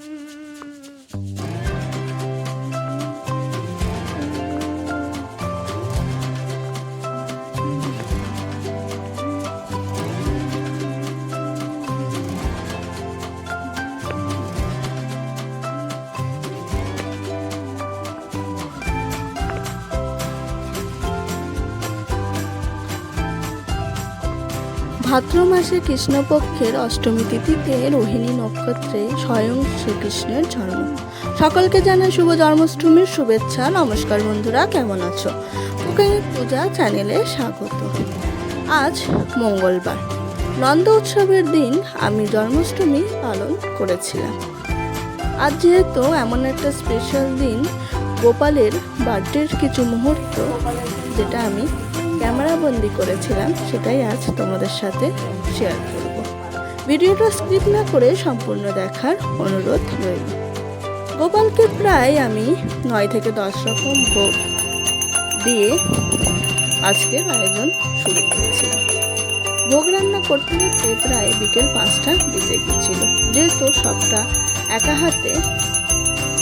Mm. ভাদ্র মাসে কৃষ্ণপক্ষের অষ্টমী তিথিতে রোহিণী নক্ষত্রে স্বয়ং শ্রীকৃষ্ণের জন্ম। সকলকে জানাই শুভ জন্মাষ্টমীর শুভেচ্ছা, নমস্কার বন্ধুরা, কেমন আছো? কুকিং পূজা চ্যানেলে স্বাগত। আজ মঙ্গলবার। নন্দ উৎসবের দিন আমি জন্মাষ্টমী পালন করেছিলাম। আজ যেহেতু এমন একটা স্পেশাল দিন, গোপালের বার্থডের কিছু মুহূর্ত, যেটা আমি ক্যামেরা বন্দি করেছিলাম, সেটাই আজ তোমাদের সাথে শেয়ার করব। ভিডিওটা স্ক্রিপ্ট না করে সম্পূর্ণ দেখার অনুরোধ রইল। গোপালকে প্রায় আমি নয় থেকে দশ রকম ভোগ দিয়ে আজকের আয়োজন শুরু করেছিলাম ভোগ রান্না করতে করতে প্রায় বিকেল পাঁচটা বেজে গিয়েছিল যেহেতু সবটা একা হাতে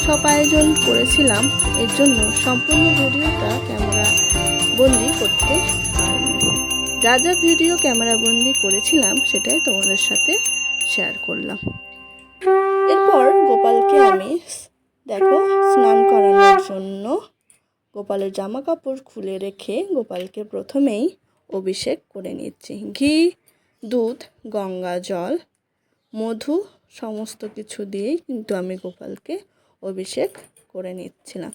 সব আয়োজন করেছিলাম, এর জন্য সম্পূর্ণ ভিডিওটা ক্যামেরা বন্দি করতে। যা যা ভিডিও ক্যামেরা বন্দি করেছিলাম, সেটাই তোমাদের সাথে শেয়ার করলাম। এরপর গোপালকে আমি দেখো, স্নান করানোর জন্য গোপালের জামা কাপড় খুলে রেখে গোপালকে প্রথমেই অভিষেক করে নিচ্ছি। ঘি, দুধ, গঙ্গা জল, মধু সমস্ত কিছু দিয়েই কিন্তু আমি গোপালকে অভিষেক করে নিচ্ছিলাম।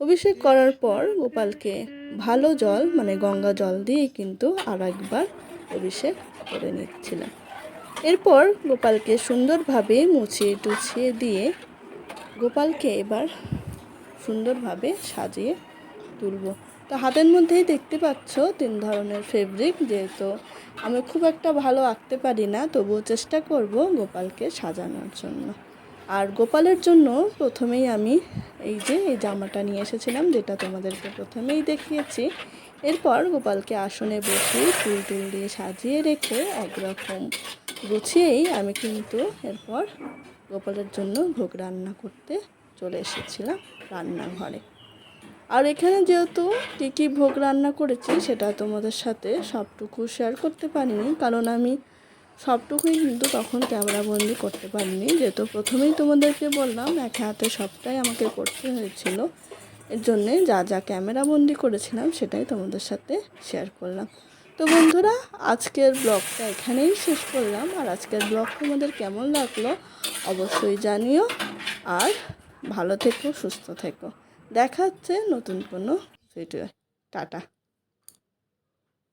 অভিষেক করার পর গোপালকে ভালো জল মানে গঙ্গা জল দিয়ে কিন্তু আর একবার অভিষেক করে নিচ্ছিলাম এরপর গোপালকে সুন্দরভাবে মুছিয়ে টুছিয়ে দিয়ে গোপালকে এবার সুন্দরভাবে সাজিয়ে তুলব। তো হাতের মধ্যেই দেখতে পাচ্ছ তিন ধরনের ফেব্রিক যেহেতু আমি খুব একটা ভালো আঁকতে পারি না, তবুও চেষ্টা করব গোপালকে সাজানোর জন্য। আর গোপালের জন্য প্রথমেই আমি এই যে এই জামাটা নিয়ে এসেছিলাম, যেটা তোমাদেরকে প্রথমেই দেখিয়েছি। এরপর গোপালকে আসনে বসিয়ে ফুল টুল দিয়ে সাজিয়ে রেখে একরকম গুছিয়েই আমি কিন্তু এরপর গোপালের জন্য ভোগ রান্না করতে চলে এসেছিলাম রান্নাঘরে। আর এখানে যেহেতু কী কী ভোগ রান্না করেছি, সেটা তোমাদের সাথে সবটুকু শেয়ার করতে পারিনি, কারণ আমি সবটুকুই কিন্তু তখন ক্যামেরা বন্দি করতে পারিনি। যেহেতু প্রথমেই তোমাদেরকে বললাম, এক হাতে সবটাই আমাকে করতে হয়েছিল। এর জন্যে যা যা ক্যামেরা বন্দি করেছিলাম, সেটাই তোমাদের সাথে শেয়ার করলাম। তো বন্ধুরা, আজকের ব্লগটা এখানেই শেষ করলাম। আর আজকের ব্লগ তোমাদের কেমন লাগল অবশ্যই জানিও। আর ভালো থেকো, সুস্থ থেকো। দেখা হচ্ছে নতুন কোনো ভিডিও টাটা।